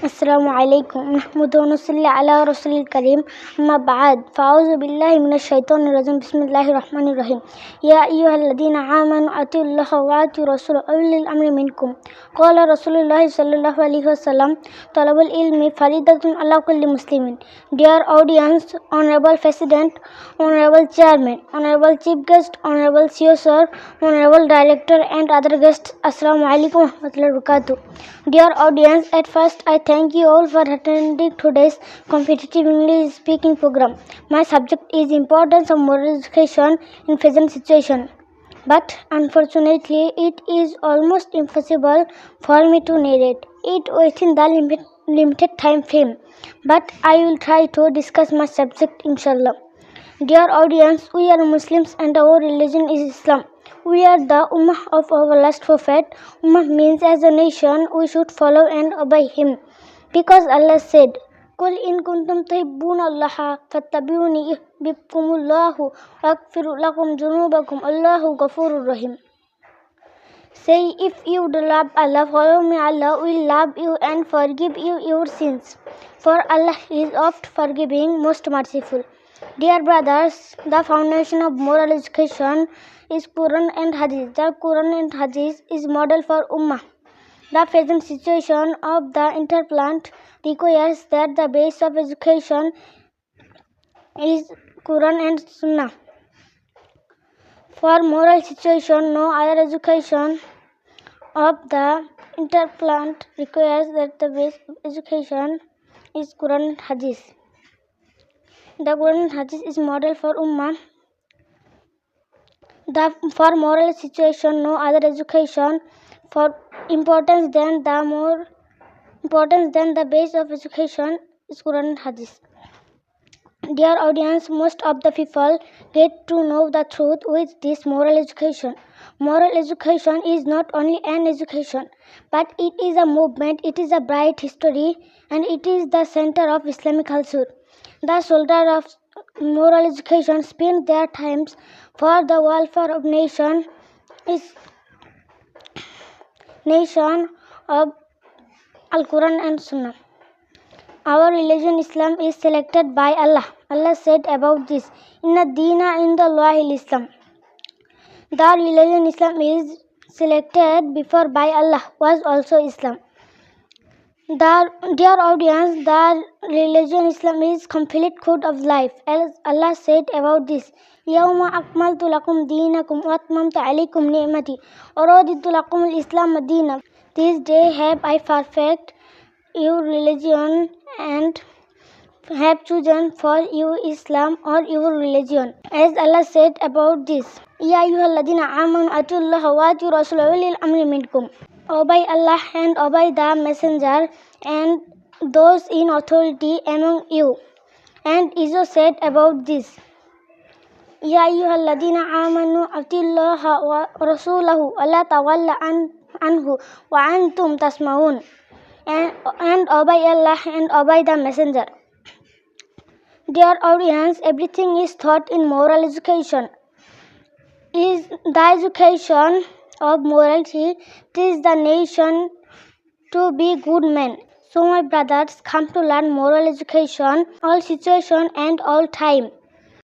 السلام عليكم نحمد ونصلي على رسول الكريم أما بعد فأعوذ بالله من الشيطان الرجيم بسم الله الرحمن الرحيم يا أيها الذين آمنوا أطيعوا الله وأطيعوا رسوله أولي الأمر منكم قال رسول الله صلى الله عليه وسلم طلب العلم فريضة على كل مسلم Dear audience, Honorable President, Honorable Chairman, Honorable Chief Guest, Honorable CEO Sir, Honorable Director and other guests, Assalamu alaikum wa rahmatullahi wa barakatuh. Dear audience, at first I thank you all for attending today's competitive English speaking program. My subject is importance of moral education in present situation. But unfortunately, it is almost impossible for me to narrate it within the limit, limited time frame. But I will try to discuss my subject inshallah. Dear audience, we are Muslims and our religion is Islam. We are the Ummah of our last prophet. Ummah means as a nation we should follow and obey him. Because Allah said, قل إن كنتم تحبون الله فاتبعوني يحببكم الله ويغفر لكم ذنوبكم الله غفور رحيم Say, if you do love Allah, follow me, Allah will love you and forgive you your sins. For Allah is oft forgiving, most merciful. Dear brothers, the foundation of moral education is Quran and Hadith. The Quran and Hadith is model for Ummah. The present situation of the interplant requires that the base of education is Quran and Sunnah. For moral situation, no other education of the interplant requires that the base of education is Quran and Hadith. The Quran and Hadith is model for Ummah. The for moral situation, no other education for importance than the more importance than the base of education is Quran Hadith. Dear audience, most of the people get to know the truth with this moral education. Moral education is not only an education, but it is a movement, it is a bright history, and it is the center of Islamic culture. The soldiers of moral education spend their times for the welfare of nation is nation of Al Quran and Sunnah. Our religion Islam is selected by Allah. Allah said about this, Inna Dina in the law Islam. The religion Islam is selected before by Allah was also Islam. The dear audience, the religion Islam is complete code of life. As Allah said about this, يوم أكملت لكم دينكم وأتممت عليكم نعمتي ورضيت لكم الإسلام دينا. This day have I perfect your religion and have chosen for you Islam or your religion. As Allah said about this, يا أيها الذين آمنوا أطيعوا الله وأطيعوا رسوله أولي الأمر منكم. Obey Allah and obey the messenger and those in authority among you. And Iso said about this, يا أيها الذين آمنوا أطيعوا الله ورسوله ولا تولوا عنه وأنتم تسمعون. And, and obey Allah and obey the messenger. Dear audience, everything is taught in moral education. Is the education of morality teach the nation to be good men. So my brothers come to learn moral education all situation and all time.